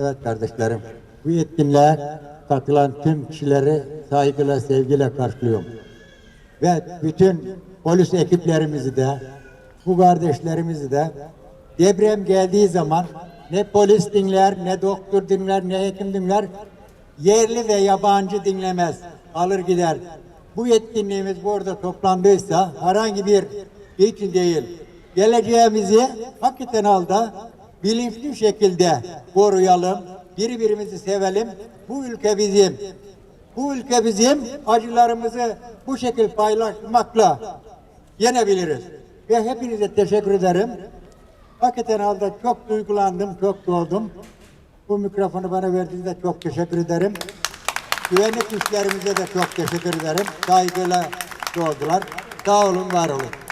Evet kardeşlerim, bu etkinliğe katılan tüm kişileri saygıyla, sevgiyle karşılıyorum. Ve bütün polis ekiplerimizi de, bu kardeşlerimizi de deprem geldiği zaman ne polis dinler, ne doktor dinler, ne hekim dinler, yerli ve yabancı dinlemez, alır gider. Bu etkinliğimiz burada toplandıysa herhangi bir için değil, geleceğimizi hakikaten alda bilinçli şekilde koruyalım, birbirimizi sevelim. Bu ülke bizim. Bu ülke bizim acılarımızı bu şekilde paylaşmakla yenebiliriz. Ve hepinize teşekkür ederim. Hakikaten halde çok duygulandım, çok doldum. Bu mikrofonu bana verdiğinizde çok teşekkür ederim. Güvenlik güçlerimize de çok teşekkür ederim. Saygıyla doğdular. Sağ olun, var olun.